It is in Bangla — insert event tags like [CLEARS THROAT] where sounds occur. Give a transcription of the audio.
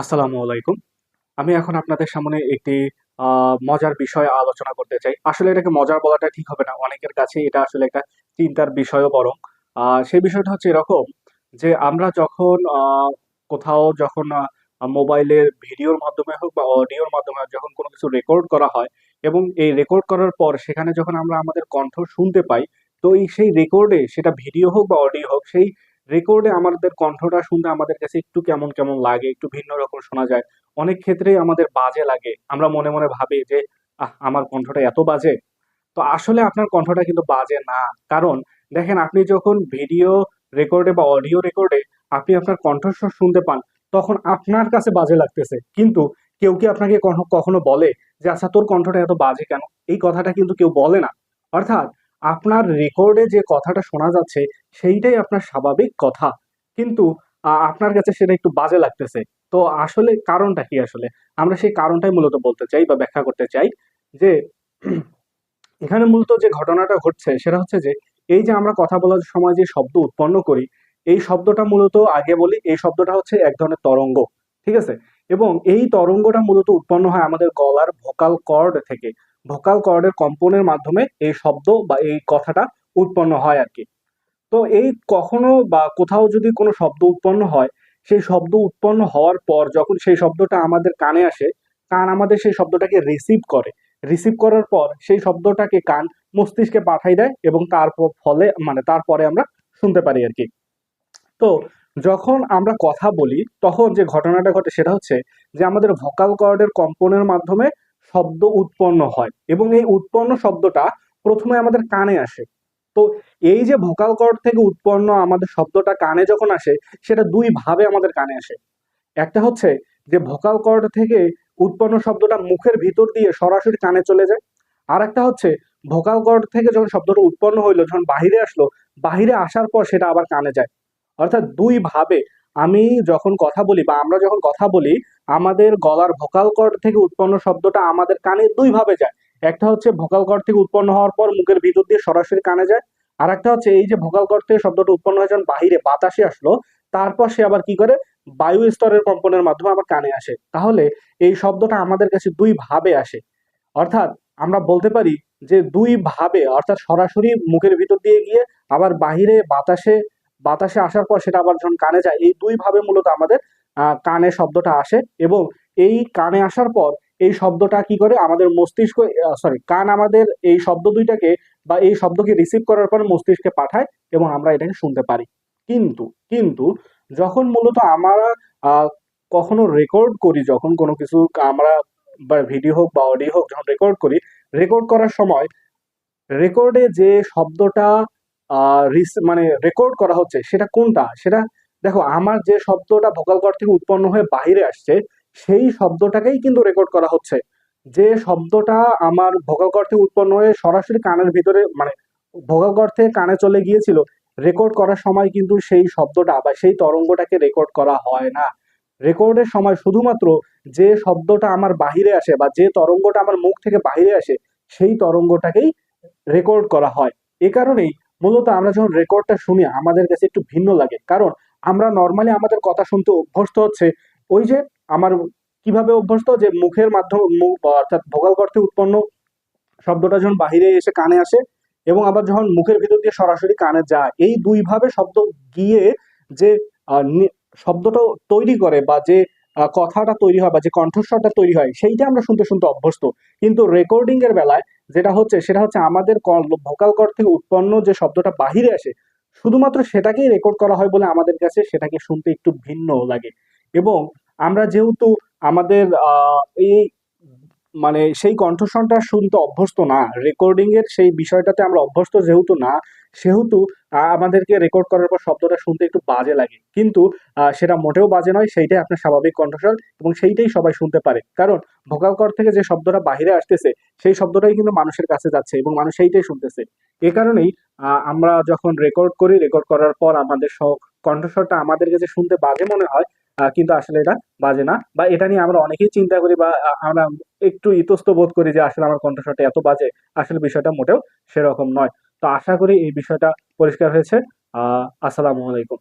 আসসালামু আলাইকুম। আমি এখন আপনাদের সামনে একটি মজার বিষয় আলোচনা করতে চাই। আসলে এটাকে মজার বলাটা ঠিক হবে না। অনেকের কাছে এটা আসলে একটা চিন্তার বিষয়ও বরং। সেই বিষয়টা হচ্ছে এরকম যে আমরা যখন কোথাও যখন মোবাইলের ভিডিওর মাধ্যমে হোক বা অডিওর মাধ্যমে হোক যখন কোনো কিছু রেকর্ড করা হয় এবং এই রেকর্ড করার পর সেখানে যখন আমরা আমাদের কণ্ঠ শুনতে পাই, তো এই সেই রেকর্ডে সেটা ভিডিও হোক বা অডিও হোক সেই রেকর্ডে আমাদের কণ্ঠটা শুনতে আমাদের কাছে একটু কেমন, কেমন লাগে, একটু ভিন্ন রকম শোনা যায়। অনেক ক্ষেত্রেই আমাদের বাজে লাগে। আমরা মনে, মনে ভাবি যে, "আহ! আমার কণ্ঠটা এত বাজে?" তো আসলে আপনার কণ্ঠটা কিন্তু বাজে না। কারণ দেখেন আপনি যখন ভিডিও রেকর্ডে বা অডিও রেকর্ডে আপনি আপনার কণ্ঠস্বর শুনতে পান, তখন আপনার কাছে বাজে লাগতেছে। কিন্তু কেউ কি আপনাকে কখনো বলে যে, "আচ্ছা তোর কণ্ঠটা এত বাজে কেন?" এই কথাটা কিন্তু কেউ বলে না। অর্থাৎ আপনার রেকর্ডে যে কথাটা শোনা যাচ্ছে সেইটাই আপনার স্বাভাবিক কথা। কিন্তু আপনার কাছে সেটা একটু বাজে লাগতেছে। তো আসলে কারণটা কি আসলে? আমরা সেই কারণটাই মূলত বলতে চাই বা ব্যাখ্যা করতে চাই যে [CLEARS THROAT] এখানে মূলত যে ঘটনাটা ঘটছে সেটা হচ্ছে যে, এই যে আমরা কথা বলার সময় যে শব্দ উৎপন্ন করি, এই শব্দটা মূলত আগে বলি এই শব্দটা হচ্ছে এক ধরনের তরঙ্গ। ঠিক আছে? এবং এই তরঙ্গটা মূলত উৎপন্ন হয় আমাদের গলার ভোকাল কর্ড থেকে। ভোকাল কর্ডের কম্পনের মাধ্যমে এই শব্দ বা এই কথাটা উৎপন্ন হয় আর কি তো এই কখনো বা কোথাও যদি কোনো শব্দ উৎপন্ন হয়, সেই শব্দ উৎপন্ন হওয়ার পর যখন সেই শব্দটা আমাদের কানে আসে, কান আমাদের সেই শব্দটাকে রিসিভ করে। রিসিভ করার পর সেই শব্দটাকে কান মস্তিষ্কে পাঠায় দেয় এবং তার ফলে মানে তারপরে আমরা শুনতে পারি আর কি তো যখন আমরা কথা বলি তখন যে ঘটনাটা ঘটে সেটা হচ্ছে যে আমাদের ভোকাল কর্ডের কম্পনের মাধ্যমে শব্দ উৎপন্ন হয় এবং এই উৎপন্ন শব্দটা প্রথমে আমাদের কানে আসে। তো এই যে ভোকাল কর্ড থেকে উৎপন্ন আমাদের শব্দটা কানে যখন আসে, সেটা ২ ভাবে আমাদের কানে আসে। একটা হচ্ছে যে ভোকাল কর্ড থেকে উৎপন্ন শব্দটা মুখের ভিতর দিয়ে সরাসরি কানে চলে যায়। আর একটা হচ্ছে ভোকাল কর্ড থেকে যখন শব্দটা উৎপন্ন হইল, যখন বাহিরে আসলো, বাহিরে আসার পর সেটা আবার কানে যায়। অর্থাৎ ২ ভাবে আমি যখন কথা বলি বা আমরা যখন কথা বলি, আমাদের গলার ভোকাল কর্ড থেকে উৎপন্ন শব্দটা আমাদের কানে ২ ভাবে যায়। একটা হচ্ছে ভোকাল কর্ড থেকে উৎপন্ন হওয়ার পর মুখের ভিতর দিয়ে সরাসরি কানে যায়। আর একটা হচ্ছে এই যে ভোকাল কর্ড থেকে শব্দটা উৎপন্ন হয়ে যখন বাহিরে বাতাসে আসলো, তারপর সে আবার কি করে বায়ু স্তরের কম্পনের মাধ্যমে আবার কানে আসে। তাহলে এই শব্দটা আমাদের কাছে ২ ভাবে আসে। অর্থাৎ আমরা বলতে পারি যে ২ ভাবে অর্থাৎ সরাসরি মুখের ভিতর দিয়ে গিয়ে আবার বাহিরে বাতাসে বাতাসে আসার পর সেটা আবার যখন কানে যায়, এই ২ ভাবে মূলত আমাদের কানে শব্দটা আসে এবং এই কানে আসার পর এই শব্দটা কি করে আমাদের মস্তিষ্ক সরি কান আমাদের এই শব্দ দুইটাকে বা এই শব্দকে রিসিভ করার পর মস্তিষ্কে পাঠায় এবং আমরা এটাকে শুনতে পারি। কিন্তু, কিন্তু যখন মূলত আমরা কখনো রেকর্ড করি যখন কোনো কিছু আমরা বা ভিডিও হোক বা অডিও হোক যখন রেকর্ড করি, রেকর্ড করার সময় রেকর্ডে যে শব্দটা মানে রেকর্ড করা হচ্ছে সেটা কোনটা? সেটা দেখো আমার যে শব্দটা ভোকাল কর্ড থেকে উৎপন্ন হয়ে বাইরে আসছে, সেই শব্দটাকেই কিন্তু রেকর্ড করা হচ্ছে। যে শব্দটা আমার ভোকাল কর্ড থেকে উৎপন্ন হয়ে সরাসরি কানের ভিতরে মানে ভোকাল কর্ড থেকে কানে চলে গিয়েছিল, রেকর্ড করার সময় কিন্তু সেই শব্দটা বা সেই তরঙ্গটাকে রেকর্ড করা হয় না। রেকর্ডের সময় শুধুমাত্র যে শব্দটা আমার বাহিরে আসে বা যে তরঙ্গটা আমার মুখ থেকে বাহিরে আসে, সেই তরঙ্গটাকেই রেকর্ড করা হয়। এ কারণেই মূলত আমরা যখন রেকর্ডটা শুনি আমাদের কাছে একটু ভিন্ন লাগে। কারণ আমরা নর্মালি আমাদের কথা শুনতে অভ্যস্ত হচ্ছে ওই যে আমার কীভাবে অভ্যস্ত? যে মুখের মাধ্যমে অর্থাৎ ভোগাল থেকে উৎপন্ন শব্দটা যখন বাহিরে এসে কানে আসে এবং আবার যখন মুখের ভিতর দিয়ে সরাসরি কানে যায়, এই ২ ভাবে শব্দ গিয়ে যে শব্দটা তৈরি করে বা যে কথাটা তৈরি হয় বা যে কণ্ঠস্বরটা তৈরি হয়, সেইটা আমরা শুনতে, শুনতে অভ্যস্ত। কিন্তু রেকর্ডিং এর বেলায় যেটা হচ্ছে সেটা হচ্ছে আমাদের ভোকাল কর্ড থেকে উৎপন্ন যে শব্দটা বাহিরে আসে, শুধুমাত্র সেটাকেই রেকর্ড করা হয় বলে আমাদের কাছে সেটাকে শুনতে একটু ভিন্ন লাগে। এবং আমরা যেহেতু আমাদের এই মানে সেই কণ্ঠস্বরটা শুনতে অভ্যস্ত না, রেকর্ডিং এর সেই বিষয়টাতে আমরা অভ্যস্ত যেহেতু না, সেহেতু আমাদেরকে রেকর্ড করার পর শব্দটা শুনতে একটু বাজে লাগে। কিন্তু সেটা মোটেও বাজে নয়, সেইটাই আপনার স্বাভাবিক কণ্ঠস্বর এবং সেইটাই সবাই শুনতে পারে। কারণ ভোকাল কর্ড থেকে যে শব্দটা বাহিরে আসতেছে, সেই শব্দটাই কিন্তু মানুষের কাছে যাচ্ছে এবং মানুষ সেইটাই শুনতেছে। এ কারণেই আমরা যখন রেকর্ড করি, রেকর্ড করার পর আমাদের কণ্ঠস্বরটা আমাদের কাছে শুনতে বাজে মনে হয়, কিন্তু আসলে এটা বাজে না বা এটা নিয়ে আমরা অনেকেই চিন্তা করি বা আমরা একটু ইতস্ত বোধ করি যে আসলে আমার কণ্ঠস্বরটা এত বাজে। আসলে বিষয়টা মোটেও সেরকম নয়। তো আশা করি এই বিষয়টা পরিষ্কার হয়েছে। আহ আসসালামু আলাইকুম।